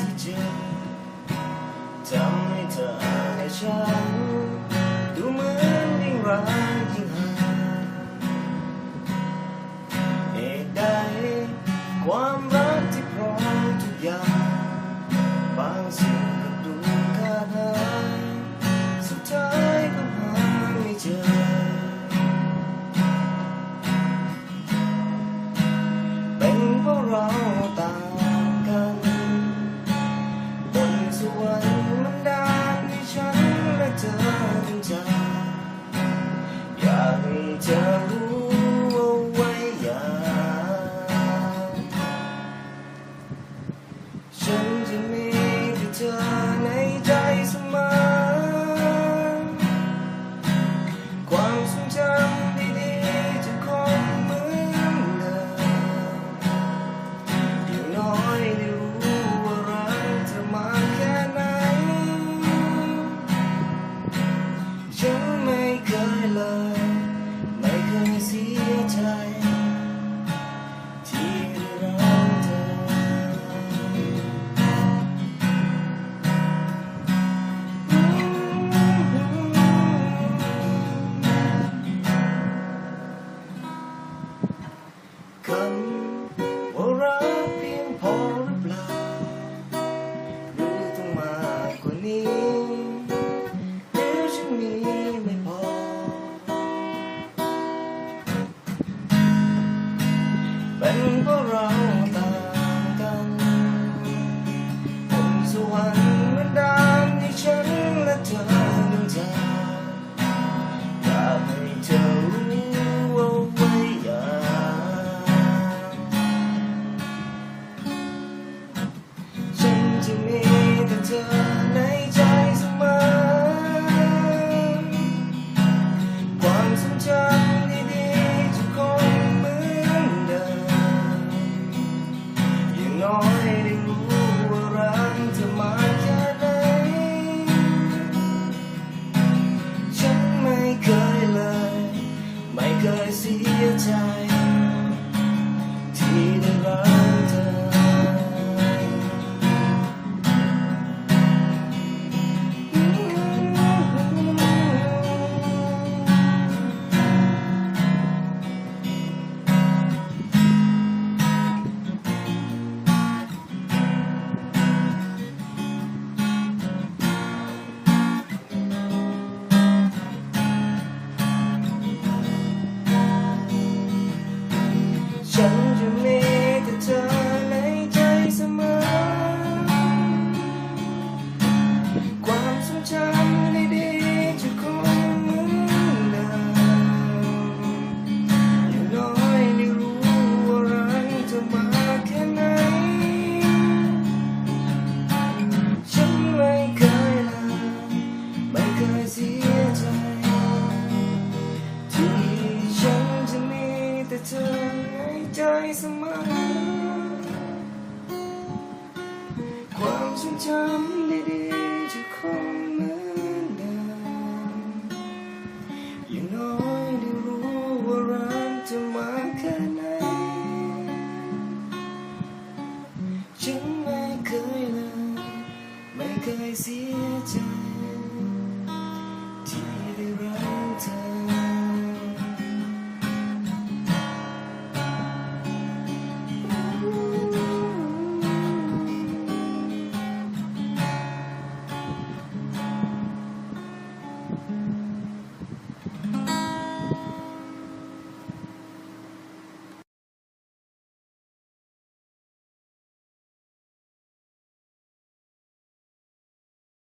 ที่เจอทำให้เธอและฉันดูเหมือนยิ่งรักยิ่งห่างเหตุใดความรัก คำว่ารักเพียงพอหรือเปล่า หรือต้องมากกว่านี้หรือฉันมีไม่พอ เป็นเพราะ เธอในใจเสมอ ความทรงจำดีๆจะคงเหมือนเดิม อย่างน้อยได้รู้ว่ารักเธอมากแค่ไหน ฉันไม่เคยเลย ไม่เคยเสียใจ ใจเสมอ ความทรงจำดีๆจะคงเหมือนเดิมอย่างน้อยได้รู้ว่ารักเธอมากแค่ไหนฉันไม่เคยเลยไม่เคยเสีย